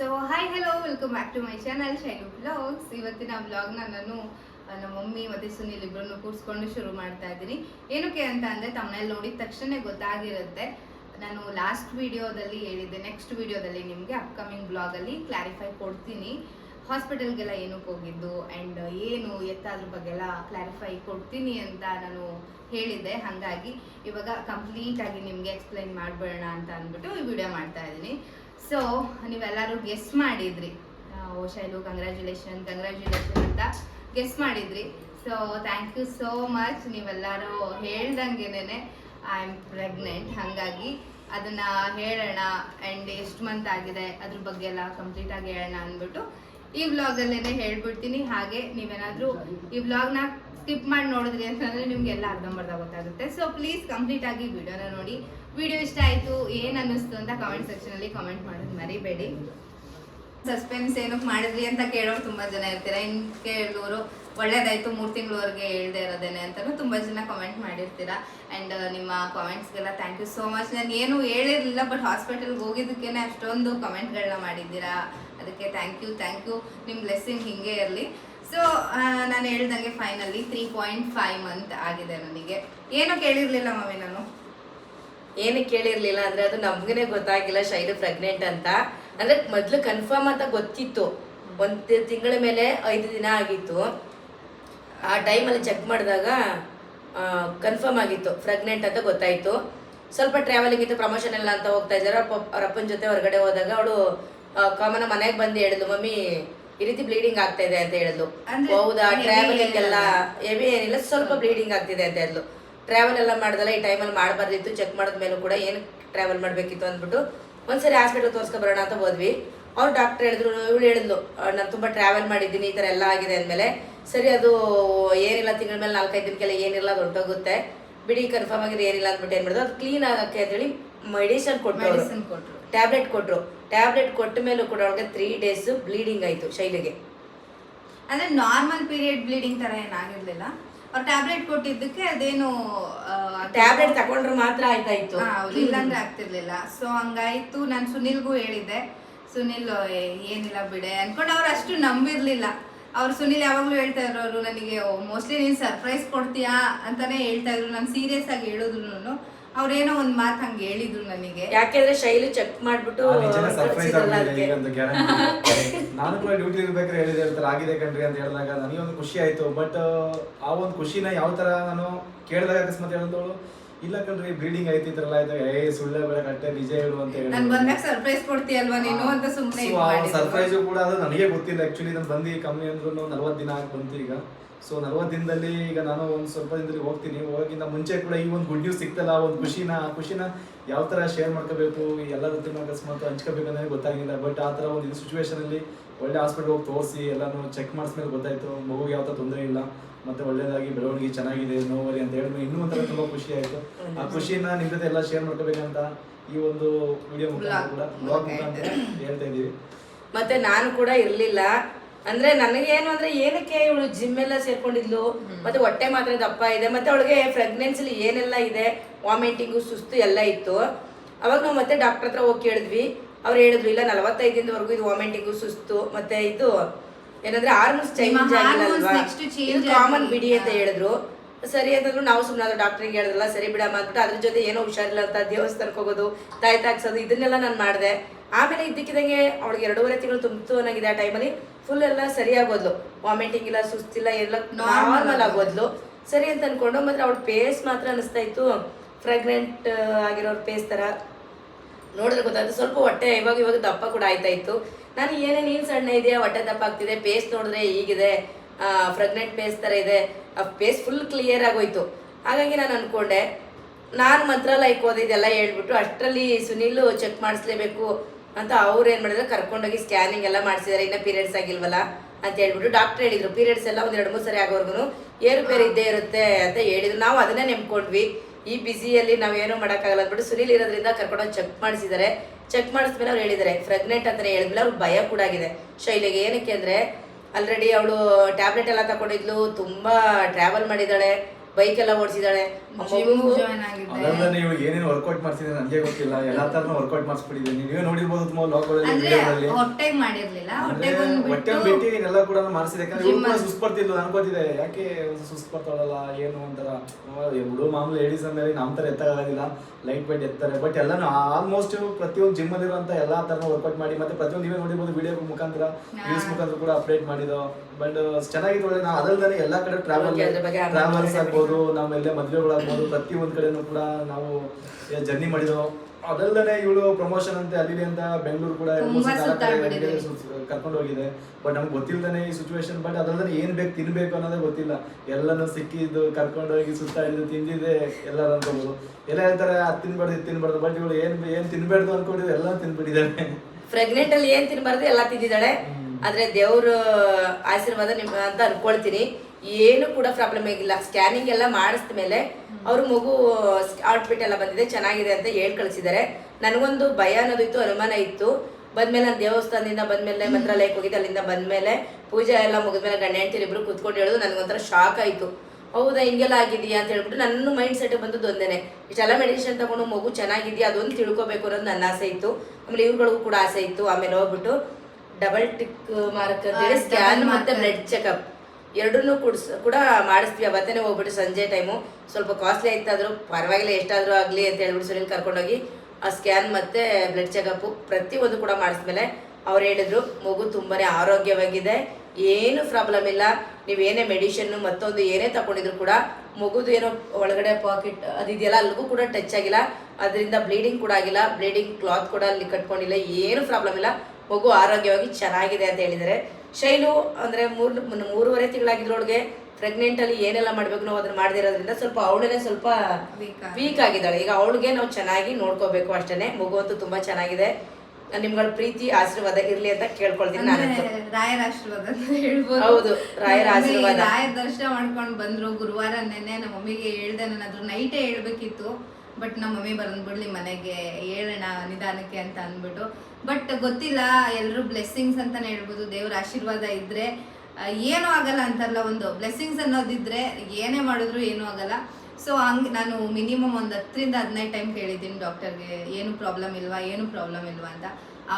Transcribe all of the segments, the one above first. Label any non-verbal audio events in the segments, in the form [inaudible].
So hi hello welcome back to my channel Shailu blogs ಇವತ್ತಿನ ಬ್ಲಾಗ್ನ ನಾನು ನಮ್ಮ ಮಮ್ಮಿ ಮತ್ತು ಸುನಿಲ್ ಇಬ್ಬರನ್ನು ಕೂರಿಸ್ಕೊಂಡು ಶುರು ಮಾಡ್ತಾ ಇದ್ದೀನಿ. ಏನಕ್ಕೆ ಅಂತ ಅಂದರೆ, ತಮ್ಮನೇಲಿ ನೋಡಿದ ತಕ್ಷಣ ಗೊತ್ತಾಗಿರುತ್ತೆ. ನಾನು ಲಾಸ್ಟ್ ವಿಡಿಯೋದಲ್ಲಿ ಹೇಳಿದ್ದೆ ನೆಕ್ಸ್ಟ್ ವಿಡಿಯೋದಲ್ಲಿ ನಿಮಗೆ ಅಪ್ಕಮಿಂಗ್ ಬ್ಲಾಗಲ್ಲಿ ಕ್ಲಾರಿಫೈ ಕೊಡ್ತೀನಿ. ಹಾಸ್ಪಿಟಲ್ಗೆಲ್ಲ ಏನಕ್ಕೆ ಹೋಗಿದ್ದು ಆ್ಯಂಡ್ ಏನು ಎತ್ತಾದ್ರ ಬಗ್ಗೆ ಎಲ್ಲ ಕ್ಲಾರಿಫೈ ಕೊಡ್ತೀನಿ ಅಂತ ನಾನು ಹೇಳಿದ್ದೆ. ಹಾಗಾಗಿ ಇವಾಗ ಕಂಪ್ಲೀಟಾಗಿ ನಿಮಗೆ ಎಕ್ಸ್ಪ್ಲೈನ್ ಮಾಡಿಬಿಡೋಣ ಅಂತ ಅಂದ್ಬಿಟ್ಟು ಈ ವಿಡಿಯೋ ಮಾಡ್ತಾ ಇದ್ದೀನಿ. ಸೊ ನೀವೆಲ್ಲರೂ ಗೆಸ್ ಮಾಡಿದ್ರಿ. ಓ ಶೈಲು ಕಂಗ್ರ್ಯಾಚುಲೇಷನ್ ಕಂಗ್ರ್ಯಾಚುಲೇಷನ್ ಅಂತ ಗೆಸ್ ಮಾಡಿದ್ರಿ. So thank you so much ನೀವೆಲ್ಲರೂ ಹೇಳ್ದಂಗೆನೆ ಐ ಆಮ್ ಪ್ರೆಗ್ನೆಂಟ್ ಹಾಗಾಗಿ ಅದನ್ನ ಹೇಳೋಣ ಆ್ಯಂಡ್ ಎಷ್ಟು ಮಂತ್ ಆಗಿದೆ, ಅದ್ರ ಬಗ್ಗೆ ಎಲ್ಲ ಕಂಪ್ಲೀಟ್ ಆಗಿ ಹೇಳೋಣ ಅಂದ್ಬಿಟ್ಟು ಈ ವ್ಲಾಗಲ್ಲೇ ಹೇಳ್ಬಿಡ್ತೀನಿ. ಹಾಗೆ ನೀವೇನಾದರೂ ಈ ವ್ಲಾಗ್ನ ಸ್ಕಿಪ್ ಮಾಡಿ ನೋಡಿದ್ರಿ ಅಂತಂದ್ರೆ ನಿಮ್ಗೆಲ್ಲ ಅರ್ಧಂಬರ್ಧ ಗೊತ್ತಾಗುತ್ತೆ. ಸೊ ಪ್ಲೀಸ್ ಕಂಪ್ಲೀಟ್ ಆಗಿ ವಿಡಿಯೋನ ನೋಡಿ. ವಿಡಿಯೋ ಇಷ್ಟ ಆಯ್ತು, ಏನ್ ಅನ್ನಿಸ್ತು ಅಂತ ಕಾಮೆಂಟ್ ಸೆಕ್ಷನ್ ಅಲ್ಲಿ ಕಾಮೆಂಟ್ ಮಾಡೋದು ಮರಿಬೇಡಿ. ಸಸ್ಪೆನ್ಸ್ ಏನಕ್ಕೆ ಮಾಡಿದ್ರಿ ಅಂತ ಕೇಳೋರು ತುಂಬಾ ಜನ ಇರ್ತೀರ? ಇನ್ ಕೇಳಿದವರು ಒಳ್ಳೇದಾಯ್ತು, ಮೂರು ತಿಂಗಳವರೆಗೆ ಹೇಳ್ದೆ ಇರೋದೇನೆ ಅಂತಲೂ ತುಂಬಾ ಜನ ಕಾಮೆಂಟ್ ಮಾಡಿರ್ತೀರಾ. ಅಂಡ್ ನಿಮ್ಮ ಕಾಮೆಂಟ್ಸ್ಗೆಲ್ಲ ಥ್ಯಾಂಕ್ ಯು ಸೋ ಮಚ್ ನಾನು ಏನು ಹೇಳಿರಲಿಲ್ಲ ಬಟ್ ಹಾಸ್ಪಿಟಲ್ಗೆ ಹೋಗಿದ್ದಕ್ಕೇನೆ ಅಷ್ಟೊಂದು ಕಮೆಂಟ್ಗಳನ್ನ ಮಾಡಿದ್ದೀರಾ. ಅದಕ್ಕೆ ಥ್ಯಾಂಕ್ ಯು ಥ್ಯಾಂಕ್ ಯು ನಿಮ್ಮ ಬ್ಲೆಸ್ಸಿಂಗ್ ಹಿಂಗೆ ಇರಲಿ. ಸೊ ನಾನು ಹೇಳ್ದಂಗೆ finally three point five month ಆಗಿದೆ ನನಗೆ. ಏನು ಕೇಳಿರ್ಲಿಲ್ಲ ಮಮ್ಮಿ ನಾನು? ಏನು ಕೇಳಿರ್ಲಿಲ್ಲ, ಅಂದ್ರೆ ಅದು ನಮ್ಗೆ ಗೊತ್ತಾಗಿಲ್ಲ, ಶೈಲು ಪ್ರೆಗ್ನೆಂಟ್ ಅಂತ. ಅಂದ್ರೆ ಮೊದಲು ಕನ್ಫರ್ಮ್ ಅಂತ ಗೊತ್ತಿತ್ತು. ಒಂದು ತಿಂಗಳ ಮೇಲೆ ಐದು ದಿನ ಆಗಿತ್ತು. ಆ ಟೈಮಲ್ಲಿ ಚೆಕ್ ಮಾಡಿದಾಗ ಕನ್ಫರ್ಮ್ ಆಗಿತ್ತು ಪ್ರೆಗ್ನೆಂಟ್ ಅಂತ ಗೊತ್ತಾಯ್ತು. ಸ್ವಲ್ಪ ಟ್ರಾವೆಲಿಂಗ್ ಇತ್ತು ಪ್ರಮೋಷನ್ ಎಲ್ಲ ಅಂತ ಹೋಗ್ತಾ ಇದ್ದಾರೆ. ಅವ್ರ ಅಪ್ಪನ ಜೊತೆ ಹೊರಗಡೆ ಹೋದಾಗ ಅವಳು ಕಾಮನ್ ಮನೆಗೆ ಬಂದು ಹೇಳಿದ್ಲು ಮಮ್ಮಿ ಈ ರೀತಿ ಬ್ಲೀಡಿಂಗ್ ಆಗ್ತಾ ಇದೆ ಅಂತ ಹೇಳಿದ್ಲು. ಹೌದಾ ಟ್ರಾವೆಲಿಂಗ್ ಎಲ್ಲ. ಹೆವಿ ಏನಿಲ್ಲ ಸ್ವಲ್ಪ ಬ್ಲೀಡಿಂಗ್ ಆಗ್ತಿದೆ ಅಂತ ಹೇಳಿದ್ಲು. ಟ್ರಾವೆಲ್ ಎಲ್ಲ ಮಾಡ್ದಲ್ಲ ಈ ಟೈಮಲ್ಲಿ ಮಾಡಬಾರ್ದಿತ್ತು ಚೆಕ್ ಮಾಡಿದ ಮೇಲೂ ಕೂಡ ಏನು ಟ್ರಾವೆಲ್ ಮಾಡಬೇಕಿತ್ತು ಅಂದ್ಬಿಟ್ಟು ಒಂದ್ಸರಿ ಹಾಸ್ಪಿಟಲ್ ತೋರಿಸ್ಕೊ ಬರೋಣ ಅಂತ ಹೋದ್ವಿ. ಅವ್ರು ಡಾಕ್ಟರ್ ಹೇಳಿದ್ರು ಇವಳು ಹೇಳಿದ್ಲು ನಾನು ತುಂಬ ಟ್ರಾವೆಲ್ ಮಾಡಿದ್ದೀನಿ ಈ ಥರ ಎಲ್ಲ ಆಗಿದೆ ಅಂದಮೇಲೆ ಸರಿ ಅದು ಏನಿಲ್ಲ ತಿಂಗಳ ಮೇಲೆ ನಾಲ್ಕೈದು ದಿನಕ್ಕೆಲ್ಲ ಏನಿಲ್ಲ ಅದು ಹೊರಟೋಗುತ್ತೆ. ಬಿಡಿ ಕನ್ಫರ್ಮ್ ಆಗಿರೋ ಏನಿಲ್ಲ ಅಂದ್ಬಿಟ್ಟು ಏನು ಮಾಡಿದ್ರು ಅದು ಕ್ಲೀನ್ ಆಗಕ್ಕೆ ಅಂತೇಳಿ ಮೆಡಿಸನ್ ಕೊಟ್ಟರು ಟ್ಯಾಬ್ಲೆಟ್ ಕೊಟ್ಟರು ಟ್ಯಾಬ್ಲೆಟ್ ಕೊಟ್ಟ ಮೇಲೂ ಕೂಡ ಅವ್ರಿಗೆ ತ್ರೀ ಡೇಸ್ ಬ್ಲೀಡಿಂಗ್ ಆಯಿತು ಶೈಲಿಗೆ. ಅಂದರೆ ನಾರ್ಮಲ್ ಪೀರಿಯಡ್ ಬ್ಲೀಡಿಂಗ್ ಥರ ಏನಾಗಿರಲಿಲ್ಲ ಅವ್ರು ಟ್ಯಾಬ್ಲೆಟ್ ಕೊಟ್ಟಿದ್ದಕ್ಕೆ ಅದೇನು ಟ್ಯಾಬ್ಲೆಟ್ ತಗೊಂಡ್ರೆ ಮಾತ್ರ ಆಯ್ತಾ ಇತ್ತು ಇಲ್ಲಾಂದ್ರೆ ಆಗ್ತಿರ್ಲಿಲ್ಲ. ಸೊ ಹಂಗಾಯ್ತು. ನಾನು ಸುನಿಲ್ಗೂ ಹೇಳಿದ್ದೆ. ಸುನಿಲ್ ಏನಿಲ್ಲ ಬಿಡೆ. ಅನ್ಕೊಂಡು ಅವ್ರು ಅಷ್ಟು ನಂಬಿರ್ಲಿಲ್ಲ. ಅವ್ರು ಸುನಿಲ್ ಯಾವಾಗ್ಲೂ ಹೇಳ್ತಾ ಇರೋರು ನನಗೆ ಮೋಸ್ಟ್ಲಿ ನೀನು ಸರ್ಪ್ರೈಸ್ ಕೊಡ್ತೀಯಾ? ಅಂತಾನೆ ಹೇಳ್ತಾ ಇದ್ರು. ನಾನು ಸೀರಿಯಸ್ ಆಗಿ ಹೇಳಿದ್ರು ಅವ್ರೇನೋ ಒಂದ್ ಮಾತು ಹಂಗೆ ಹೇಳಿದ್ರು ನನಗೆ. ಯಾಕೆಂದ್ರೆ ಶೈಲಿ ಚೆಕ್ ಮಾಡ್ಬಿಟ್ಟು ನಾನು ಕೂಡ ಡ್ಯೂಟಿ ಇರ್ಬೇಕಾದ್ರೆ ಹೇಳಿದ್ರೆ ಹೇಳ್ತಾರೆ ಆಗಿದೆ ಕಣ್ರಿ ಅಂತ ಹೇಳಿದಾಗ ನನಗೆ ಒಂದು ಖುಷಿ ಆಯ್ತು. ಬಟ್ ಆ ಒಂದು ಖುಷಿನ ಯಾವ ತರ ನಾನು ಕೇಳಿದಾಗ ಅಕಸ್ಮಾತ್ ಹೇಳಿದವಳು ಇಲ್ಲ ಕಣ್ರಿ ಬ್ಲೀಡಿಂಗ್ ಐತಿ ಇದ್ರಲ್ಲ ಆಯ್ತು ಏ ಸುಳ್ಳೆ ಬೇಡ ಕಟ್ಟೆ ನಿಜ ಹೇಳು ಅಂತ ಹೇಳಿ. ನಾನು ಬಂದಾಗ ಸರ್ಪ್ರೈಸ್ ಕೊಡ್ತೀಯಲ್ವಾ ನೀನು ಅಂತ ಸುಮ್ಮನೆ. ಸರ್ಪ್ರೈಸ್ ಕೂಡ ಅದು ನನಗೆ ಗೊತ್ತಿಲ್ಲ. ಆಕ್ಚುಲಿ ನಾನು ಬಂದು ಕಮ್ಮಿ ಅಂದ್ರೂ ನಲ್ವತ್ತು ದಿನ ಆಗಿ ಬಂತು ಈಗ. ಸೊ ನಲ್ವತ್ತು ದಿನದಲ್ಲಿ ಈಗ ನಾನು ಒಂದು ಸ್ವಲ್ಪ ದಿನದಲ್ಲಿ ಹೋಗ್ತೀನಿ. ಹೋಗಿಂತ ಮುಂಚೆ ಕೂಡ ಈ ಒಂದು ಗುಡ್ ನ್ಯೂಸ್ ಸಿಕ್ತಲ್ಲ ಒಂದು ಖುಷಿನ ಆ ಖುಷಿನ ಯಾವ ಥರ ಶೇರ್ ಮಾಡ್ಕೋಬೇಕು ಎಲ್ಲರ ಜೊತೆ ಅಕಸ್ಮಾತ್ ಹಂಚ್ಕೋಬೇಕು ಅನ್ನೋದು ಗೊತ್ತಾಗಿಲ್ಲ. ಬಟ್ ಆ ಥರ ಒಂದು ಇದು ಸಿಚುವೇಶನ್ ಅಲ್ಲಿ ಒಳ್ಳೆ ಹಾಸ್ಪಿಟಲ್ ಹೋಗಿ ತೋರಿಸಿ ಎಲ್ಲಾನು ಚೆಕ್ ಮಾಡಿಸ್ಮೇಲೆ ಗೊತ್ತಾಯ್ತು ಮಗುಗೆ ಯಾವ ಥರ ತೊಂದರೆ ಇಲ್ಲ ಮತ್ತೆ ಒಳ್ಳೇದಾಗಿ ಬೆಳವಣಿಗೆ ಚೆನ್ನಾಗಿದೆ ನೋವರಿ ಅಂತ ಹೇಳಿದ್ಮೇಲೆ ಇನ್ನೂ ಒಂಥರ ತುಂಬಾ ಖುಷಿ ಆಯಿತು. ಆ ಖುಷಿನ ನಿಮ್ಮ ಜೊತೆ ಎಲ್ಲ ಶೇರ್ ಮಾಡ್ಕೋಬೇಕಂತ ಈ ಒಂದು ವಿಡಿಯೋ ಮುಖಾಂತರ ಕೂಡ ಬ್ಲಾಗ್ ಮುಖಾಂತರ ಹೇಳ್ತಾ ಇದ್ದೀವಿ. ಮತ್ತೆ ನಾನು ಕೂಡ ಇರ್ಲಿಲ್ಲ. ಅಂದ್ರೆ ನನಗೇನು ಅಂದ್ರೆ ಏನಕ್ಕೆ ಇವಳು ಜಿಮ್ ಎಲ್ಲ ಸೇರ್ಕೊಂಡಿದ್ಲು? ಮತ್ತೆ ಹೊಟ್ಟೆ ಮಾತ್ರ ದಪ್ಪ ಇದೆ ಮತ್ತೆ ಅವಳಿಗೆ ಪ್ರೆಗ್ನೆನ್ಸಿಲಿ ಏನೆಲ್ಲ ಇದೆ? ವಾಮಿಟಿಂಗು ಸುಸ್ತು ಎಲ್ಲ ಇತ್ತು. ಅವಾಗ ನಾವು ಮತ್ತೆ ಡಾಕ್ಟರ್ ಹತ್ರ ಹೋಗಿ ಕೇಳಿದ್ವಿ. ಅವ್ರು ಹೇಳಿದ್ರು ಇಲ್ಲ ನಲವತ್ತೈದು ದಿನದವರೆಗೂ ಇದು ವಾಮಿಟಿಂಗು ಸುಸ್ತು ಮತ್ತೆ ಇದು ಏನಂದ್ರೆ ಹಾರ್ಮೋನ್ಸ್ ಚೇಂಜ್ ಇದು ಕಾಮನ್ ಬಿಡಿ ಅಂತ ಹೇಳಿದ್ರು. ಸರಿ ಅಂತಂದ್ರು ನಾವು ಸುಮ್ಮನೆ ಡಾಕ್ಟ್ರಿಗೆ ಹೇಳಿದ್ರಲ್ಲ ಸರಿ ಬಿಡಮ್ಮ ಅಂದ್ಬಿಟ್ಟು ಅದ್ರ ಜೊತೆ ಏನೋ ಹುಷಾರಿಲ್ಲ ಅಂತ ದೇವಸ್ಥಾನಕ್ಕೆ ಹೋಗೋದು ತಾಯಿ ತಾಕ್ಸೋದು ಇದನ್ನೆಲ್ಲ ನಾನು ಮಾಡಿದೆ. ಆಮೇಲೆ ಇದ್ದಕ್ಕಿದಂಗೆ ಅವಳಿಗೆ ಎರಡೂವರೆ ತಿಂಗಳು ತುಂಬಿತು ಅನ್ನೋಗಿದೆ ಆ ಟೈಮಲ್ಲಿ ಫುಲ್ ಎಲ್ಲ ಸರಿಯಾಗೋದ್ಲು. ವಾಮಿಟಿಂಗ್ ಇಲ್ಲ ಸುಸ್ತಿಲ್ಲ ಎಲ್ಲ ನಾರ್ಮಲ್ ಆಗೋದ್ಲು. ಸರಿ ಅಂತ ಅನ್ಕೊಂಡು ಮತ್ತೆ ಅವಳ ಪೇಸ್ ಮಾತ್ರ ಅನಿಸ್ತಾ ಇತ್ತು. ಫ್ರೆಗ್ನೆಂಟ್ ಆಗಿರೋರ್ ಪೇಸ್ ಥರ ನೋಡಿದ್ರೆ ಗೊತ್ತಾಯ್ತು ಸ್ವಲ್ಪ ಹೊಟ್ಟೆ ಇವಾಗ ಇವಾಗ ದಪ್ಪ ಕೂಡ ಆಯ್ತಾ ಇತ್ತು. ನಾನು ಏನೇ ನೀನು ಸಣ್ಣ ಇದೆಯಾ, ಹೊಟ್ಟೆ ದಪ್ಪ ಆಗ್ತಿದೆ ಪೇಸ್ ನೋಡಿದ್ರೆ ಹೀಗಿದೆ. ಫ್ರೆಗ್ನೆಂಟ್ ಪೇಸ್ ಥರ ಇದೆ. ಆ ಪೇಸ್ ಫುಲ್ ಕ್ಲಿಯರ್ ಆಗೋಯ್ತು. ಹಾಗಾಗಿ ನಾನು ಅನ್ಕೊಂಡೆ, ನಾನು ಮಂತ್ರಾಲಯಕ್ಕೆ ಹೋದೆ ಇದೆಲ್ಲ ಹೇಳ್ಬಿಟ್ಟು ಅಷ್ಟರಲ್ಲಿ ಸುನಿಲ್ ಚೆಕ್ ಮಾಡಿಸ್ಲೇಬೇಕು ಅಂತ ಅವ್ರು ಏನು ಮಾಡಿದ್ರು, ಕರ್ಕೊಂಡೋಗಿ ಸ್ಕ್ಯಾನಿಂಗ್ ಎಲ್ಲ ಮಾಡಿಸಿದ್ದಾರೆ ಇನ್ನ ಪೀರಿಯಡ್ಸ್ ಆಗಿಲ್ವಲ್ಲ ಅಂತ ಹೇಳ್ಬಿಟ್ಟು ಡಾಕ್ಟರ್ ಹೇಳಿದ್ರು. ಪೀರಿಯಡ್ಸ್ ಎಲ್ಲ ಒಂದು ಎರಡು ಮೂರು ಸರಿ ಆಗೋವರೆಗೂ ಏರುಪೇರು ಇದ್ದೇ ಇರುತ್ತೆ ಅಂತ ಹೇಳಿದ್ರು. ನಾವು ಅದನ್ನೇ ನೆಮ್ಕೊಂಡ್ವಿ ಈ ಬಿಸಿಯಲ್ಲಿ ಏನೂ ಮಾಡೋಕ್ಕಾಗಲ್ಲ ಅಂದ್ಬಿಟ್ಟು ಸುನಿಲ್ ಇರೋದ್ರಿಂದ ಕರ್ಕೊಂಡೋಗಿ ಚೆಕ್ ಮಾಡಿಸಿದ್ದಾರೆ ಚೆಕ್ ಮಾಡಿಸ್ಮೇಲೆ ಅವ್ರು ಹೇಳಿದ್ದಾರೆ ಪ್ರೆಗ್ನೆಂಟ್ ಅಂತಲೇ ಹೇಳಿದ್ಮೇಲೆ ಅವ್ರಿಗೆ ಭಯ ಕೂಡ ಆಗಿದೆ. ಶೈಲಿಗೆ ಏನಕ್ಕೆ ಅಂದರೆ ಆಲ್ರೆಡಿ ಅವಳು ಟ್ಯಾಬ್ಲೆಟ್ ಎಲ್ಲ ತಗೊಂಡಿದ್ಲು ತುಂಬ ಟ್ರಾವೆಲ್ ಮಾಡಿದ್ದಾಳೆ ಬೈಕ್ ಎಲ್ಲ ಓಡಿಸಿದಾಳೆ ಜಿಮ್ ಜಾಯ್ನ್ ಆಗಿದ್ದೆ ಅದಲ್ಲದೆ ಇವಾಗ ಏನೇನು ವರ್ಕೌಟ್ ಮಾಡ್ತಿದ್ದೀನಿ ನನಗೆ ಗೊತ್ತಿಲ್ಲ. ಎಲ್ಲಾ ತರನು ವರ್ಕೌಟ್ ಮಾಡಿಸ್ಬಿಟ್ಟಿದ್ದೀನಿ. ನೀವೇ ನೋಡಿರ್ಬೋದು ತುಂಬಾ ಹೊಟ್ಟೆಗೆ ಮಾಡಿರ್ಲಿಲ್ಲ. ಹೊಟ್ಟೆ ಬಂದ್ಬಿಟ್ಟು ಬಿಟ್ಟು ಇದೆಲ್ಲ ಕೂಡ ಮಾಡಿಸಿದೆ ಯಾಕಂದ್ರೆ ಸುಸ್ತು ಬರ್ತಿದ್ಲು. ಅನ್ಕೋತಿದೆ ಯಾಕೆ ಸುಸ್ತು ಬರ್ತಾಳಲ್ಲ? ಏನು? ಒಂಥರ ಎರಡು ಮಾಮೂಲಿ ಲೇಡೀಸ್ ಅಂದ್ರೆ ನಮ್ಮ ತರ ಆಗಿಲ್ಲ. ಲೈಟ್ ವೈಟ್ ಎತ್ತಾರೆ. ಬಟ್ ಎಲ್ಲಾನು ಆಲ್ಮೋಸ್ಟ್ ಪ್ರತಿಯೊಂದು ಜಿಮ್ ಅಲ್ಲಿರುವಂತ ಎಲ್ಲಾ ತರ ವರ್ಕೌಟ್ ಮಾಡಿ ಮತ್ತೆ ಪ್ರತಿಯೊಂದು ನೀವೇ ನೋಡಿರ್ಬೋದು ವಿಡಿಯೋ ಮುಖಾಂತರ ರೀಲ್ಸ್ ಮುಖಾಂತರ ಕೂಡ ಅಪ್ಡೇಟ್ ಮಾಡಿದ್ರು ಬಟ್ ಚೆನ್ನಾಗಿತ್ತು ಒಳ್ಳೆ. ನಾವು ಅದಲ್ದೇ ಎಲ್ಲಾ ಕಡೆ ಟ್ರಾವೆಲ್ ಟ್ರಾವೆಲ್ಸ್ ಆಗ್ಬೋದು ನಾವು ನಾವೆಲ್ಲೇ ಮದುವೆಗಳಾಗ್ಬೋದು ಪ್ರತಿ ಒಂದ್ ಕಡೆನೂ ಕೂಡ ನಾವು ಜರ್ನಿ ಮಾಡಿದೋ ಅದಲ್ಲದೆ ಇವಳು ಪ್ರಮೋಷನ್ ಅಂತ ಅಲ್ಲಿದೆ ಅಂತ ಬೆಂಗಳೂರು ಕೂಡ ಕರ್ಕೊಂಡು ಹೋಗಿದೆ. ಬಟ್ ನಮ್ಗೆ ಗೊತ್ತಿಲ್ಲದೇ ಈ ಸಿಚುವೇಶನ್ ಬಟ್ ಅದಲ್ಲದೆ ಏನ್ ಬೇಕು ತಿನ್ಬೇಕು ಅನ್ನೋದೇ ಗೊತ್ತಿಲ್ಲ. ಎಲ್ಲಾನು ಸಿಕ್ಕಿದ್ದು ಕರ್ಕೊಂಡು ಹೋಗಿ ಸುತ್ತಾಡಿದ್ದು ತಿಂದಿದೆ ಎಲ್ಲರೂ ಅನ್ಕೋಬಹುದು ಎಲ್ಲ ಹೇಳ್ತಾರೆ ಅದ್ ತಿನ್ಬಾರ್ದು ಇದು ತಿನ್ಬಾರ್ದು. ಬಟ್ ಇವಳು ಏನ್ ಏನ್ ತಿನ್ಬಾರ್ದು ಅನ್ಕೊಂಡಿದ್ದು ಎಲ್ಲ ತಿನ್ಬಿಟ್ಟಿದ್ದಾಳೆ. ಪ್ರೆಗ್ನೆಂಟ್ ಅಲ್ಲಿ ಏನ್ ತಿನ್ಬಾರ್ದು ಎಲ್ಲ ತಿಂದಿದ್ದಾಳೆ. ಆದ್ರೆ ದೇವ್ರ ಆಶೀರ್ವಾದ ನಿಮ್ ಅಂತ ಅನ್ಕೊಳ್ತೀನಿ. ಏನು ಕೂಡ ಪ್ರಾಬ್ಲಮ್ ಆಗಿಲ್ಲ. ಸ್ಕ್ಯಾನಿಂಗ್ ಎಲ್ಲ ಮಾಡಿಸಿದ ಮೇಲೆ ಅವ್ರ ಮಗು ಔಟ್ಫಿಟ್ ಎಲ್ಲ ಬಂದಿದೆ. ಚೆನ್ನಾಗಿದೆ ಅಂತ ಹೇಳಿ ಕಳಿಸಿದ್ದಾರೆ. ನನಗೊಂದು ಭಯ ಅನ್ನೋದಿತ್ತು ಅನುಮಾನ ಇತ್ತು. ಬಂದ್ಮೇಲೆ ನಾನು ದೇವಸ್ಥಾನದಿಂದ ಬಂದ್ಮೇಲೆ ಮಂತ್ರಾಲಯಕ್ಕೆ ಹೋಗಿದ್ದೆ. ಅಲ್ಲಿಂದ ಬಂದ್ಮೇಲೆ ಪೂಜೆ ಎಲ್ಲ ಮುಗಿದ್ಮೇಲೆ ಗಂಡ ಹೆಂಡತಿ ಇಬ್ರು ಕುತ್ಕೊಂಡು ಹೇಳೋದು ನನಗೊಂಥರ ಶಾಕ್ ಆಯಿತು. ಹೌದಾ, ಹಿಂಗೆಲ್ಲ ಆಗಿದೆಯಾ ಅಂತ ಹೇಳ್ಬಿಟ್ಟು ನನ್ನ ಮೈಂಡ್ ಸೆಟ್ ಬಂದದ್ದು ಒಂದೇನೆ. ಇಷ್ಟೆಲ್ಲ ಮೆಡಿಸಿನ್ ತಗೊಂಡು ಮಗು ಚೆನ್ನಾಗಿದೆಯಾ, ಅದೊಂದು ತಿಳ್ಕೊಬೇಕು ಅನ್ನೋದು ನನ್ನ ಆಸೆ ಇತ್ತು. ಆಮೇಲೆ ಇವ್ರುಗಳಿಗೂ ಕೂಡ ಆಸೆ ಇತ್ತು. ಆಮೇಲೆ ಹೋಗ್ಬಿಟ್ಟು ಡಬಲ್ ಟಿಕ್ ಮಾರ್ಕ್ ಅಂತೇಳಿ ಸ್ಕ್ಯಾನ್ ಮತ್ತೆ ಬ್ಲಡ್ ಚೆಕಪ್ ಎರಡನ್ನೂ ಕುಡ್ಸ್ ಕೂಡ ಮಾಡಿಸ್ತೀವಿ. ಅವತ್ತೇನೆ ಹೋಗ್ಬಿಟ್ಟು ಸಂಜೆ ಟೈಮು ಸ್ವಲ್ಪ ಕಾಸ್ಟ್ಲಿ ಆಯ್ತಾದ್ರೂ ಪರವಾಗಿಲ್ಲ ಎಷ್ಟಾದರೂ ಆಗಲಿ ಅಂತ ಹೇಳ್ಬಿಟ್ಟು ಸುನಿಲ್ ಕರ್ಕೊಂಡೋಗಿ ಆ ಸ್ಕ್ಯಾನ್ ಮತ್ತೆ ಬ್ಲಡ್ ಚೆಕಪ್ಪು ಪ್ರತಿಯೊಂದು ಕೂಡ ಮಾಡಿಸ್ಮೇಲೆ ಅವ್ರು ಹೇಳಿದ್ರು ಮಗು ತುಂಬಾನೇ ಆರೋಗ್ಯವಾಗಿದೆ. ಏನು ಪ್ರಾಬ್ಲಮ್ ಇಲ್ಲ. ನೀವೇನೇ ಮೆಡಿಷನ್ನು ಮತ್ತೊಂದು ಏನೇ ತಗೊಂಡಿದ್ರು ಕೂಡ ಮಗುದು ಏನೋ ಒಳಗಡೆ ಪಾಕೆಟ್ ಅದಿದೆಯಲ್ಲ ಅಲ್ಲಿಗೂ ಕೂಡ ಟಚ್ ಆಗಿಲ್ಲ. ಅದರಿಂದ ಬ್ಲೀಡಿಂಗ್ ಕೂಡ ಆಗಿಲ್ಲ. ಬ್ಲೀಡಿಂಗ್ ಕ್ಲಾತ್ ಕೂಡ ಅಲ್ಲಿ ಕಟ್ಕೊಂಡಿಲ್ಲ. ಏನು ಪ್ರಾಬ್ಲಮ್ ಇಲ್ಲ. ಮಗು ಆರೋಗ್ಯವಾಗಿ ಚೆನ್ನಾಗಿದೆ ಅಂತ ಹೇಳಿದರೆ ಶೈಲು ಅಂದ್ರೆ ಮೂರು ಮೂರುವರೆ ತಿಂಗಳಾಗಿದ್ರೊಳಗೆ ಪ್ರೆಗ್ನೆಂಟಲ್ಲಿ ಏನೆಲ್ಲ ಮಾಡಬೇಕು ನಾವು ಅದನ್ನು ಮಾಡದಿರೋದ್ರಿಂದ ಸ್ವಲ್ಪ ಅವಳೇ ಸ್ವಲ್ಪ. ವೀಕ್ ಆಗಿದ್ದಾಳೆ. ಈಗ ಅವಳಿಗೆ ನಾವು ಚೆನ್ನಾಗಿ ನೋಡ್ಕೋಬೇಕು ಅಷ್ಟೇ ಮಗು ಅಂತೂ ತುಂಬಾ ಚೆನ್ನಾಗಿದೆ. ನಿಮ್ಗಳ ಪ್ರೀತಿ ಆಶೀರ್ವಾದ ಇರ್ಲಿ ಅಂತ ಕೇಳ್ಕೊಳ್ತೀನಿ ನಾನು ರಾಯರ ಆಶೀರ್ವಾದ ಅಂತ ಹೇಳ್ಬೋದು. ಹೌದು, ರಾಯರ ಆಶೀರ್ವಾದ. ರಾಯರ ದರ್ಶನ ಮಾಡ್ಕೊಂಡು ಬಂದ್ರು ಗುರುವಾರ ನೆನ್ನೆ ನಮ್ಮ ಮಮ್ಮಿಗೆ ಹೇಳ್ದೆ ನಾನು ಅದ್ರ ನೈಟೇ ಹೇಳ್ಬೇಕಿತ್ತು. ಬಟ್ ನಮ್ಮ ಮಮ್ಮಿ ಬರಂದ್ ಬಿಡ್ಲಿ ಮನೆಗೆ, ಹೇಳೋಣ ನಿಧಾನಕ್ಕೆ ಅಂತ ಅಂದ್ಬಿಟ್ಟು. ಬಟ್ ಗೊತ್ತಿಲ್ಲ ಎಲ್ಲರೂ ಬ್ಲೆಸ್ಸಿಂಗ್ಸ್ ಅಂತಾನೆ ಹೇಳ್ಬೋದು. ದೇವ್ರ ಆಶೀರ್ವಾದ ಇದ್ರೆ ಏನೂ ಆಗಲ್ಲ ಅಂತಾರಲ್ಲ ಒಂದು. ಬ್ಲೆಸ್ಸಿಂಗ್ಸ್ ಅನ್ನೋದಿದ್ರೆ ಏನೇ ಮಾಡಿದ್ರು ಏನೂ ಆಗಲ್ಲ. ಸೊ ಹಂಗೆ ನಾನು ಮಿನಿಮಮ್ ಒಂದು ಹತ್ತರಿಂದ ಹದಿನೈದು ಟೈಮ್ ಕೇಳಿದ್ದೀನಿ ಡಾಕ್ಟರ್ಗೆ ಏನು ಪ್ರಾಬ್ಲಮ್ ಇಲ್ವಾ, ಏನು ಪ್ರಾಬ್ಲಮ್ ಇಲ್ವಾ ಅಂತ.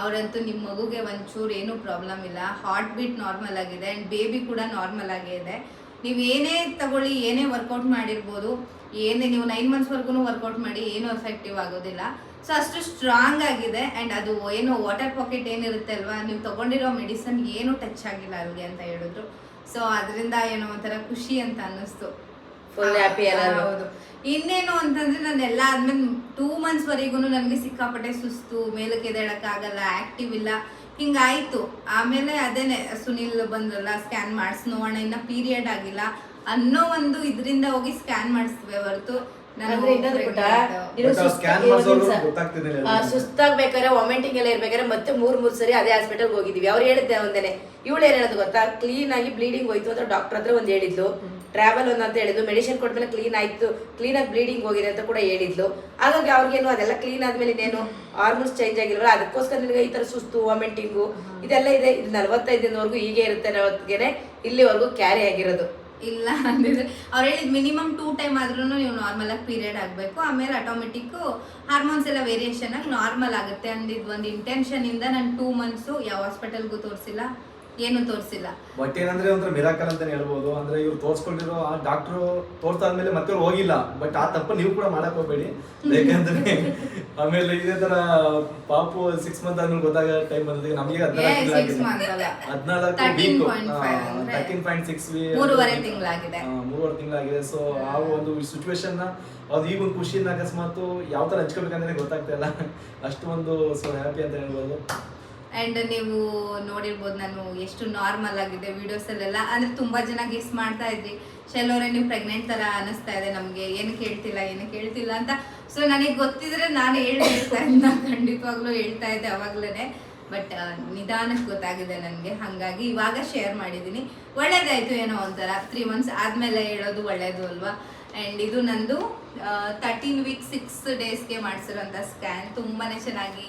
ಅವರಂತೂ ನಿಮ್ಮ ಮಗುಗೆ ಒಂಚೂರು ಏನೂ ಪ್ರಾಬ್ಲಮ್ ಇಲ್ಲ. ಹಾರ್ಟ್ ಬೀಟ್ ನಾರ್ಮಲ್ ಆಗಿದೆ. ಆ್ಯಂಡ್ ಬೇಬಿ ಕೂಡ ನಾರ್ಮಲ್ ಆಗೇ ಇದೆ. ನೀವು ಏನೇ ತಗೊಳ್ಳಿ ಏನೇ ವರ್ಕೌಟ್ ಮಾಡಿರ್ಬೋದು ಏನೇ ನೀವು ನೈನ್ ಮಂತ್ಸ್ವರೆಗೂ ವರ್ಕೌಟ್ ಮಾಡಿ ಏನೂ ಎಫೆಕ್ಟಿವ್ ಆಗೋದಿಲ್ಲ. ಸೊ ಅಷ್ಟು ಸ್ಟ್ರಾಂಗ್ ಆಗಿದೆ ಆ್ಯಂಡ್ ಅದು ಏನು ವಾಟರ್ ಪಾಕೆಟ್ ಏನಿರುತ್ತೆ ಅಲ್ವಾ ನೀವು ತಗೊಂಡಿರೋ ಮೆಡಿಸನ್ ಏನೂ ಟಚ್ ಆಗಿಲ್ಲ ಅಲ್ಲಿಗೆ ಅಂತ ಹೇಳಿದ್ರು. ಸೊ ಅದರಿಂದ ಏನೋ ಒಂಥರ ಖುಷಿ ಅಂತ ಅನ್ನಿಸ್ತು. Full happy. ಹೌದು. ಇನ್ನೇನು ಅಂತಂದ್ರೆ ನಾನು ಎಲ್ಲ ಆದ್ಮೇಲೆ ಟೂ ಮಂತ್ಸ್ ವರೆಗೂ ನನಗೆ ಸಿಕ್ಕಾಪಟ್ಟೆ ಸುಸ್ತು ಮೇಲಕ್ಕೆ ಎದ್ದೇಳಕ್ಕಾಗಲ್ಲ ಆಕ್ಟಿವ್ ಇಲ್ಲ. ಹಿಂಗಾಯ್ತು. ಆಮೇಲೆ ಅದೇನೆ ಸುನಿಲ್ ಬಂದ್ರಲ್ಲ ಸ್ಕ್ಯಾನ್ ಮಾಡಿಸ್ ನೋಡೋಣ ಇನ್ನ ಪೀರಿಯಡ್ ಆಗಿಲ್ಲ ಅನ್ನೋ ಒಂದು ಇದರಿಂದ ಹೋಗಿ ಸ್ಕ್ಯಾನ್ ಮಾಡಿಸ್ತೇವೆ ಹೊರತು. ಅಂದ್ರೆ ಇನ್ನೊಂದು ಪುಟ. ನೀನು ಸುಸ್ತಾಗ್ಬೇಕಾದ್ರೆ ವಾಮಿಟಿಂಗ್ ಎಲ್ಲ ಇರ್ಬೇಕಾದ್ರೆ ಮತ್ತೆ ಮೂರ್ ಮೂರ್ ಸರಿ ಅದೇ ಹಾಸ್ಪಿಟಲ್ ಹೋಗಿದ್ವಿ. ಅವ್ರು ಹೇಳಿದ್ದೆ ಒಂದೇನೆ ಇವಳು ಏನ್ ಹೇಳೋದು ಗೊತ್ತಾ? ಕ್ಲೀನ್ ಆಗಿ ಬ್ಲೀಡಿಂಗ್ ಹೋಯ್ತು ಅಂತ ಡಾಕ್ಟರ್ ಹತ್ರ ಒಂದ್ ಹೇಳಿದ್ಲು. ಟ್ರಾವೆಲ್ ಒಂದು ಅಂತ ಹೇಳಿದ್ಲು ಮೆಡಿಸಿನ್ ಕೊಟ್ಮೇಲೆ ಕ್ಲೀನ್ ಆಯ್ತು ಕ್ಲೀನ್ ಆಗಿ ಬ್ಲೀಡಿಂಗ್ ಹೋಗಿದೆ ಅಂತ ಕೂಡ ಹೇಳಿದ್ಲು. ಹಾಗಾಗಿ ಅವ್ರಿಗೇನು ಅದೆಲ್ಲ ಕ್ಲೀನ್ ಆದ್ಮೇಲೆ ಇನ್ನೇನು ಹಾರ್ಮೋನ್ಸ್ ಚೇಂಜ್ ಆಗಿಲ್ವಲ್ಲ, ಅದಕ್ಕೋಸ್ಕರ ನಿಮಗೆ ಈ ತರ ಸುಸ್ತು ವಾಮಿಟಿಂಗು ಇದೆಲ್ಲ ಇದೆ. ಇದು ನಲವತ್ತೈದು ದಿನವರೆಗೂ ಹೀಗೆ ಇರುತ್ತೆ ಅವತ್ತಿಗೆ ಇಲ್ಲಿವರೆಗೂ ಕ್ಯಾರಿ ಆಗಿರೋದು. ಇಲ್ಲ, ಅಂದಿದ್ರೆ ಅವ್ರು ಹೇಳಿದ್ ಮಿನಿಮಮ್ ಟೂ ಟೈಮ್ ಆದ್ರೂ ನೀವು ನಾರ್ಮಲ್ ಆಗಿ ಪೀರಿಯಡ್ ಆಗಬೇಕು. ಆಮೇಲೆ ಆಟೋಮೆಟಿಕ್ ಹಾರ್ಮೋನ್ಸ್ ಎಲ್ಲ ವೇರಿಯೇಷನ್ ಆಗಿ ನಾರ್ಮಲ್ ಆಗುತ್ತೆ ಅಂದಿದ್ ಒಂದು ಇಂಟೆನ್ಷನ್ ಇಂದ ನಾನು ಟೂ ಮಂತ್ಸು ಯಾವ ಹಾಸ್ಪಿಟಲ್ಗೂ ತೋರಿಸಿಲ್ಲ. ಏನು ತೋರಿಸಿಲ್ಲ. ಬಟ್ ಏನಂದ್ರೆ ಒಂಥರ ಮಿರಾಕಲ್ ಅಂತಾನೆ ಹೇಳ್ಬೋದು. ಅಂದ್ರೆ ಇವ್ರು ತೋರ್ಸ್ಕೊಂಡಿರೋ ಆ ಡಾಕ್ಟರ್ ತೋರ್ಸಾದ್ಮೇಲೆ ಮತ್ತೆ ಹೋಗಿಲ್ಲ. ಬಟ್ ಆ ತಪ್ಪು ನೀವು ಕೂಡ ಮಾಡಕ್ ಹೋಗ್ಬೇಡಿ. ಯಾಕಂದ್ರೆ [laughs] ಆಮೇಲೆ ಇದೇ ತರ ಪಾಪು ಸಿಕ್ಸ್ ಮಂತ್ ಆದ್ಮೇಲೆ ಗೊತ್ತಾಗ ಟೈಮ್ ಬಂದಿದೆ ನಮಗೆ. ಹದಿನಾಲ್ಕು 13.5 ಅಂದ್ರೆ ತರ್ಟೀನ್ ಪಾಯಿಂಟ್ ಸಿಕ್ಸ್ ಮೂರುವರೆ ತಿಂಗ್ಳಾಗಿದೆ. ಸೊ ಆ ಒಂದು ಸಿಚುವೇಶನ್ ಅದು ಈಗ ಒಂದು ಖುಷಿಯಿಂದ ಅಕಸ್ಮಾತ್ ಯಾವ ತರ ಹಂಚ್ಕೋಬೇಕಂದ್ರೆ ಗೊತ್ತಾಗ್ತಾ ಇಲ್ಲ. [laughs] ಅಷ್ಟು ಒಂದು ಸೊ ಹ್ಯಾಪಿ ಅಂತ ಹೇಳ್ಬೋದು. ಅಂಡ್ ನೀವು ನೋಡಿರ್ಬೋದು ನಾನು ಎಷ್ಟು ನಾರ್ಮಲ್ ಆಗಿದೆ ವಿಡಿಯೋಸ್ ಅಂದರೆ ತುಂಬ ಜನ ಗೆಸ್ ಮಾಡ್ತಾ ಇದ್ರಿ ಶೈಲೋರೆ ನೀವು ಪ್ರೆಗ್ನೆಂಟ್ ತರ ಅನಿಸ್ತಾ ಇದೆ ನಮಗೆ. ಏನು ಕೇಳ್ತಿಲ್ಲ ಏನು ಕೇಳ್ತಿಲ್ಲ ಅಂತ. ಸೊ ನನಗೆ ಗೊತ್ತಿದ್ರೆ ನಾನು ಹೇಳ್ತಾ ಇದ್ದ ಖಂಡಿತವಾಗ್ಲೂ ಹೇಳ್ತಾ ಇದ್ದೆ ಅವಾಗ್ಲೇನೆ. ಬಟ್ ನಿಧಾನಕ್ಕೆ ಗೊತ್ತಾಗಿದೆ ನನಗೆ. ಹಾಗಾಗಿ ಇವಾಗ ಶೇರ್ ಮಾಡಿದ್ದೀನಿ. ಒಳ್ಳೇದಾಯ್ತು ಏನೋ ಒಂಥರ. ತ್ರೀ ಮಂತ್ಸ್ ಆದಮೇಲೆ ಹೇಳೋದು ಒಳ್ಳೇದು ಅಲ್ವಾ? ಆ್ಯಂಡ್ ಇದು ನಂದು ತರ್ಟೀನ್ ವೀಕ್ ಸಿಕ್ಸ್ ಡೇಸ್ಗೆ ಮಾಡಿಸಿರೋಂಥ ಸ್ಕ್ಯಾನ್ ತುಂಬಾ ಚೆನ್ನಾಗಿ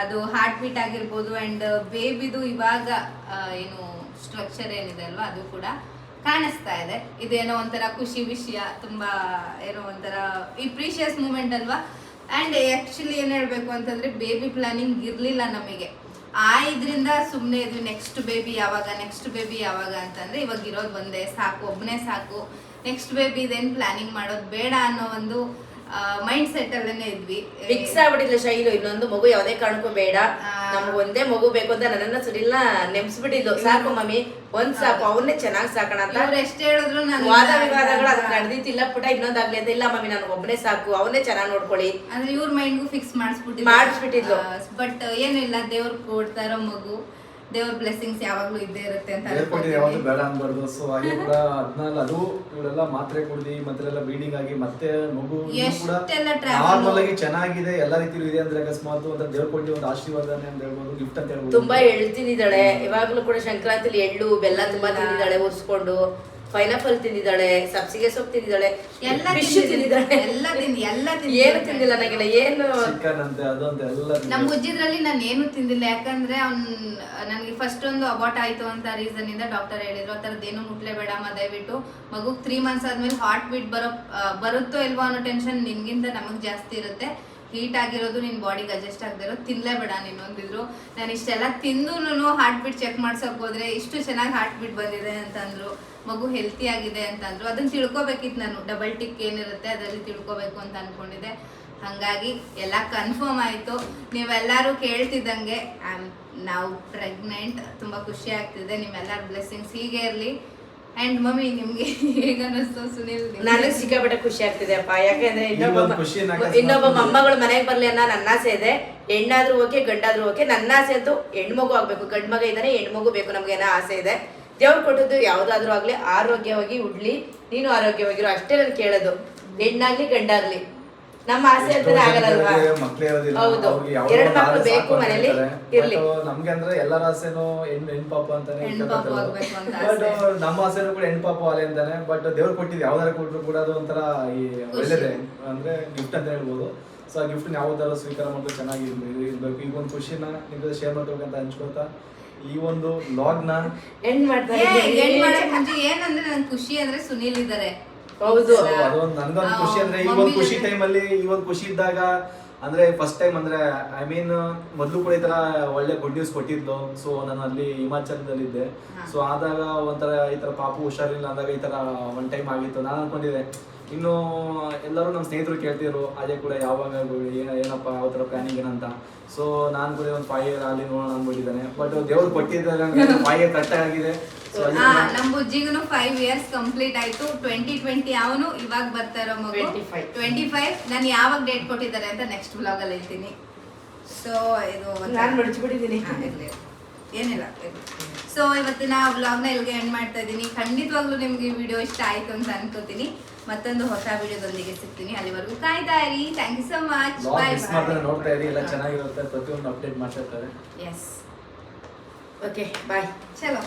ಅದು ಹಾರ್ಟ್ ಬೀಟ್ ಆಗಿರ್ಬೋದು ಆ್ಯಂಡ್ ಬೇಬಿದು ಇವಾಗ ಏನು ಸ್ಟ್ರಕ್ಚರ್ ಏನಿದೆ ಅಲ್ವಾ, ಅದು ಕೂಡ ಕಾಣಿಸ್ತಾ ಇದೆ. ಇದೇನೋ ಒಂಥರ ಖುಷಿ ವಿಷಯ, ತುಂಬಾ ಏನೋ ಒಂಥರ ಈ ಪ್ರೀಶಿಯಸ್ ಮೂಮೆಂಟ್ ಅಲ್ವಾ? ಅಂಡ್ ಆ್ಯಕ್ಚುಲಿ ಏನು ಹೇಳಬೇಕು ಅಂತಂದ್ರೆ ಬೇಬಿ ಪ್ಲಾನಿಂಗ್ ಇರಲಿಲ್ಲ ನಮಗೆ. ಆ ಇದ್ರಿಂದ ಸುಮ್ಮನೆ ಇದು ನೆಕ್ಸ್ಟ್ ಬೇಬಿ ಯಾವಾಗ ನೆಕ್ಸ್ಟ್ ಬೇಬಿ ಯಾವಾಗ ಅಂತಂದ್ರೆ ಇವಾಗ ಇರೋದು ಒಂದೇ, ಸಾಕು ಒಬ್ಬನೇ ಸಾಕು ನೆಕ್ಸ್ಟ್ ಬೇಬಿ ಇದೇನು ಪ್ಲಾನಿಂಗ್ ಮಾಡೋದು ಬೇಡ ಅನ್ನೋ ಒಂದು ಮೈಂಡ್ ಸೆಟ್ ಅಲ್ಲೇನೆ ಇದ್ವಿ. ಫಿಕ್ಸ್ ಆಗ್ಬಿಟ್ಟಿಲ್ಲ ಶೈಲು ಇನ್ನೊಂದು ಮಗು ಯಾವುದೇ ಕಾರಣಕ್ಕೂ ಬೇಡ. ನಮ್ಗೆ ಒಂದೇ ಮಗು ಬೇಕು ಅಂತ ನನ್ನನ್ನ ಸುರಿಲ್ಲ ನೆಮ್ಸ್ಬಿಟ್ಟಿದ್ಲು. ಸಾಕು ಮಮ್ಮಿ ಒಂದ್ ಸಾಕು ಅವನ್ನೇ ಚೆನ್ನಾಗಿ ಸಾಕಣ ಅಂತ. ಎಷ್ಟ್ ಹೇಳಿದ್ರು ನಾನು ವಾದ ವಿವಾದಗಳು ಅದಕ್ಕೆ ನಡೆದಿತ್ತಿಲ್ಲ ಪುಟ ಇನ್ನೊಂದಾಗ್ಲಿ ಅಂತ. ಇಲ್ಲ ಮಮ್ಮಿ ನನಗೆ ಒಬ್ಬನೇ ಸಾಕು ಅವನ್ನೇ ಚೆನ್ನಾಗಿ ನೋಡ್ಕೊಳ್ಳಿ. ಅಂದ್ರೆ ಇವ್ರ ಮೈಂಡ್ಗೂ ಫಿಕ್ಸ್ ಮಾಡಿಸ್ಬಿಟ್ಟಿದ್ರು. ಮಾಡಿಸ್ಬಿಟ್ಟಿದ್ಲು. ಬಟ್ ಏನಿಲ್ಲ ದೇವ್ರು ಕೊಡ್ತಾ ಇರೋ ಮಗು. ದೇವ್ರ ಬ್ಲೆಸ್ಸಿಂಗ್ಸ್ ಯಾವಾಗ್ಲೂ ಇದ್ದೇ ಇರುತ್ತೆ ಅಂತ ಹೇಳ್ಕೊಟ್ಟಿದ್ದು ಯಾವಾಗಲೂ ಬೇಡ ಅನ್ಬಾರ್ದು. ಸೊ ಹಾಗೆ ಕೂಡ ಅದನ್ನೆಲ್ಲ ಅದು ಇವಳೆಲ್ಲ ಮಾತ್ರೆ ಕುಡ್ದು ಮತ್ತೆ ಬ್ಲೀಡಿಂಗ್ ಆಗಿ ಮತ್ತೆ ಮಗು ಕೂಡ ನಾರ್ಮಲ್ ಆಗಿ ಚೆನ್ನಾಗಿದೆ ಎಲ್ಲ ರೀತಿಲೂ ಇದೆ ಅಂದ್ರೆ ಅಕಸ್ಮಾತ್ ಅಂತ ದೇವ್ರ ಕೊಟ್ಟು ಒಂದು ಆಶೀರ್ವಾದನೆ ಅಂತ ಹೇಳ್ಬೋದು ಗಿಫ್ಟ್ ಅಂತ ಹೇಳ್ಬೋದು. ತುಂಬಾ ಹೇಳ್ತಿದ್ದಾಳೆ. ತಿಂದಿದ್ದಾಳೆ ಇವಾಗ್ಲೂ ಕೂಡ ಸಂಕ್ರಾಂತಿಲಿ ಎಳ್ಳು ಬೆಲ್ಲ ತುಂಬಾ ತಿಂದಿದ್ದಾಳೆ ಉರ್ಸ್ಕೊಂಡು ಪೈನಾಪಲ್ ತಿಂದಿದ್ದಾಳೆ ಸಬ್ಸಿಗೆ ಸೊಪ್ಪು ತಿಂದಿದ್ದಾಳೆ ಎಲ್ಲ ಫಿಶ್. ತಿಂದಿದ್ದಾಳೆ. ಎಲ್ಲ ತಿನ್ ಎಲ್ಲ [laughs] ತಿಂದು ಏನು ತಿಂದಿಲ್ಲ ನನಗೆಲ್ಲ ಏನು? ನಮ್ಗೆ ಅದು ಅಂತ ಎಲ್ಲ ನಮ್ ಉಜ್ಜಿದ್ರಲ್ಲಿ ನಾನು ಏನು ತಿಂದಿಲ್ಲ ಯಾಕಂದ್ರೆ ಅವ್ನ್ ನನಗೆ ಫಸ್ಟ್ ಒಂದು ಅಬಾಟ್ ಆಯ್ತು ಅಂತ ರೀಸನ್ ಇಂದ ಡಾಕ್ಟರ್ ಹೇಳಿದ್ರು. ಆ ಥರದ್ದು ಏನು ಮುಟ್ಲೇಬೇಡಮ್ಮ ದಯವಿಟ್ಟು. ಮಗುಗೆ ತ್ರೀ ಮಂತ್ಸ್ ಆದ್ಮೇಲೆ ಹಾರ್ಟ್ ಬೀಟ್ ಬರೋ ಬರುತ್ತೋ ಇಲ್ವೋ ಅನ್ನೋ ಟೆನ್ಷನ್ ನಿನ್ಗಿಂತ ನಮಗೆ ಜಾಸ್ತಿ ಇರುತ್ತೆ. ಹೀಟ್ ಆಗಿರೋದು ನಿನ್ ಬಾಡಿಗೆ ಅಡ್ಜಸ್ಟ್ ಆಗದಿರೋ ತಿನ್ಲೇಬೇಡ ನೀನು ಅಂದಿದ್ರು. ನಾನು ಇಷ್ಟೆಲ್ಲ ತಿಂದು ಹಾರ್ಟ್ ಬೀಟ್ ಚೆಕ್ ಮಾಡ್ಸಕ್ ಹೋದ್ರೆ ಇಷ್ಟು ಚೆನ್ನಾಗಿ ಹಾರ್ಟ್ ಬೀಟ್ ಬಂದಿದೆ ಅಂತಂದ್ರು. ಮಗು ಹೆಲ್ತಿ ಆಗಿದೆ ಅಂತಂದ್ರು. ಅದನ್ನ ತಿಳ್ಕೊಬೇಕಿತ್ತು ನಾನು. ಡಬಲ್ ಟಿಕ್ ಏನಿರುತ್ತೆ ಅದರಲ್ಲಿ ತಿಳ್ಕೊಬೇಕು ಅಂತ ಅನ್ಕೊಂಡಿದ್ದೆ. ಹಂಗಾಗಿ ಎಲ್ಲ ಕನ್ಫರ್ಮ್ ಆಯ್ತು. ನೀವೆಲ್ಲರೂ ಕೇಳ್ತಿದ್ದಂಗೆ ನಾವು ಪ್ರೆಗ್ನೆಂಟ್ ತುಂಬಾ ಖುಷಿ ಆಗ್ತಿದೆ. ನಿಮ್ಮೆಲ್ಲರ ಬ್ಲೆಸ್ಸಿಂಗ್ಸ್ ಹೀಗೆ ಇರಲಿ. ಅಂಡ್ ಮಮ್ಮಿ ನಿಮ್ಗೆ ಹೇಗ ಅನ್ನಿಸ್ತು ಸುನಿಲ್ ನನಗೆ ಸಿಕ್ಕಾಪಟ್ಟೆ ಖುಷಿ ಆಗ್ತಿದೆ ಅಪ್ಪ. ಯಾಕಂದ್ರೆ ಅಂದ್ರೆ ಇನ್ನೊಬ್ಬ ಇನ್ನೊಬ್ಬ ಮೊಮ್ಮಗಳು ಮನೆಗೆ ಬರ್ಲಿ ಅನ್ನೋ ನನ್ನ ಆಸೆ ಇದೆ. ಹೆಣ್ಣಾದ್ರೂ ಓಕೆ ಗಂಡಾದ್ರೂ ಓಕೆ ನನ್ನ ಆಸೆ ಅಂತೂ ಹೆಣ್ಮಗು ಆಗ್ಬೇಕು. ಗಂಡ್ ಮಗ ಇದ್ದಾನೆ ಹೆಣ್ಮಗು ಬೇಕು ನಮ್ಗೆ ಏನೋ ಆಸೆ ಇದೆ. ದೇವ್ರು ಕೊಟ್ಟದ್ದು ಯಾವ್ದಾದ್ರೂ ಆಗ್ಲಿ ಆರೋಗ್ಯವಾಗಿ ಉಡ್ಲಿ. ನೀನು ಆರೋಗ್ಯವಾಗಿರು ಅಷ್ಟೇ ನಾನು ಕೇಳೋದು. ಹೆಣ್ಣಾಗ್ಲಿ ಗಂಡಾಗ್ಲಿ. ನಮ್ಮ ಆಸೆ ಅಂತಾನೆ ಆಗಲ್ಲಲ್ವಾ ಮಕ್ಳೇ ಇರೋದಿಲ್ಲ ಹೌದು. ಅವ್ರಿಗೆ ಯಾವ್ದೋ ಎರಡು ಒಂದು ಮಕ್ಳು ಆಸೆ ಬೇಕು ಸಾಕು ಅಂತ ಮನೇಲಿ ಹೇಳ್ತಾರೆ. ಇರ್ಲಿ. But ನಮ್ಗೆ ಅಂದ್ರೆ ಎಲ್ಲರ ಆಸೆನೂ ಹೆಣ್ ಹೆಣ್ ಪಾಪ ಅಂತಾನೆ ಹೆಣ್ ಪಾಪು ಆಗ್ಬೇಕು ಅಂತ ಬಟ್ ಆಸೆ. ನಮ್ಮ ಆಸೆನೂ ಕೂಡ ಹೆಣ್ ಪಾಪ ಅಲೆ ಅಂತಾನೆ. ಬಟ್ ದೇವ್ರು ಕೊಟ್ಟಿದ್ದು ಯಾವ್ದಾರ ಕೊಟ್ಟರು ಕೂಡ ಅದು ಒಂಥರ ಈ ಒಳ್ಳೇದೇ. ಅಂದ್ರೆ ಗಿಫ್ಟ್ ಅಂತ ಹೇಳ್ಬೋದು. ಸೊ ಆ ಗಿಫ್ಟ್ ಯಾವ್ದಾರ ಸ್ವೀಕಾರ ಮಾಡೋದು ಚೆನ್ನಾಗಿ ಇರ್ಬೇಕು ಇರ್ಬೇಕು. ಈಗ ಒಂದು ಖುಷಿನ ನಿಮ್ ಜೊತೆ ಶೇರ್ ಮಾಡ್ಬೇಕಂತ ಹಂಚ್ಕೊತಾ ಈ ಒಂದು ಲಾಗ್ನ ಹೆಣ್ ಮಾಡ್ತಾ ಏ, ಇದ್ದೀನಿ. ಏನ್ ಮಾಡಕ್ ಮುಂಚೆ ಏನಂದ್ರೆ ನನ್ ಖುಷಿ ಅಂದ್ರೆ ಸುನೀಲ್ ಇದಾರೆ. ಹೌದು. ಅದೊಂದು ನನ್ಗೊಂದು ಖುಷಿ ಅಂದ್ರೆ ಈ ಒಂದು ಖುಷಿ ಟೈಮ್ ಅಲ್ಲಿ ಈ ಒಂದು ಖುಷಿ ಇದ್ದಾಗ ಅಂದ್ರೆ ಫಸ್ಟ್ ಟೈಮ್ ಅಂದ್ರೆ ಐ ಮೀನ್ ಮೊದಲು ಕೂಡ ಈ ತರ ಒಳ್ಳೆ ಗುಡ್ ನ್ಯೂಸ್ ಕೊಟ್ಟಿದ್ಲು. ಸೊ ನಾನು ಅಲ್ಲಿ ಹಿಮಾಚಲದಲ್ಲಿ ಇದ್ದೆ ಸೊ ಆದಾಗ ಒಂಥರ ಈ ತರ ಪಾಪು ಹುಷಾರಿಲ್ಲ ಅಂದಾಗ ಈ ತರ ಒನ್ ಟೈಮ್ ಆಗಿತ್ತು. ನಾನು ಅನ್ಕೊಂಡಿದ್ದೆ ಇನ್ನು ಎಲ್ಲರೂ ನಮ್ಮ ಸ್ನೇಹಿತರು ಕೇಳ್ತಿದ್ರು ಅದೇ ಕೂಡ ಯಾವಾಗ ಏನ ಏನಪ್ಪ ಯಾವ ತರ ಪ್ಲಾನಿಂಗ್ ಏನಂತ. ಸೊ ನಾನು ಕೂಡ ಒಂದು ಫೈವ್ ಇಯರ್ ಆಗಲಿ ನೋಡೋಣ ಅನ್ಬಿಟ್ಟಿದ್ದಾನೆ ಬಟ್ ದೇವ್ರು ಕೊಟ್ಟಿದ್ದಾಗ ಫೈವ್ ಇಯರ್ ಕರೆಕ್ಟ್ ಆಗಿದೆ. ಸೊ ಹಾ ನಮ್ ಬುಜ್ಜಿಗೂ ಫೈವ್ ಇಯರ್ಸ್ ಕಂಪ್ಲೀಟ್ ಆಯ್ತು. ಟ್ವೆಂಟಿ ಟ್ವೆಂಟಿ ಅವನು ಇವಾಗ ಬರ್ತಾ ಇರೋ ಮಗು. 25. ಟ್ವೆಂಟಿ ಫೈವ್ ನಾನು ಯಾವಾಗ ಡೇಟ್ ಕೊಟ್ಟಿದ್ದಾರೆ ಅಂತ ನೆಕ್ಸ್ಟ್ ಬ್ಲಾಗ್ ಅಲ್ಲಿ ಹೇಳ್ತೀನಿ. ಸೊ ಇದು ನಾನು ಮಡಚ್ಬಿಟ್ಟಿದ್ದೀನಿ. ಏನಿಲ್ಲ ಸೊ ಇವತ್ತಿನ ವ್ಲಾಗ್ನ ಇಲ್ಲಿಗೆ ಎಂಡ್ ಮಾಡ್ತಾ ಇದ್ದೀನಿ. ಖಂಡಿತವಾಗ್ಲೂ ನಿಮ್ಗೆ ಈ ವಿಡಿಯೋ ಇಷ್ಟ ಆಯ್ತು ಅಂತ ಅನ್ಕೋತೀನಿ. ಮತ್ತೊಂದು ಹೊಸ ವಿಡಿಯೋದೊಂದಿಗೆ ಸಿಗ್ತೀನಿ. ಅಲ್ಲಿವರೆಗೂ ಕಾಯ್ತಾ ಇರಿ thank you so much bye miss ಮಾಡ್ತಾರೆ ನೋಡ್ತಾ ಇರಿ ಎಲ್ಲ ಚೆನ್ನಾಗಿರುತ್ತೆ. ಪ್ರತಿಯೊಂದು ಅಪ್ಡೇಟ್ ಮಾಡ್ತಾ ಇರ್ತಾರೆ. ಎಸ್ ಓಕೆ ಬಾಯ್ ಚಲೋ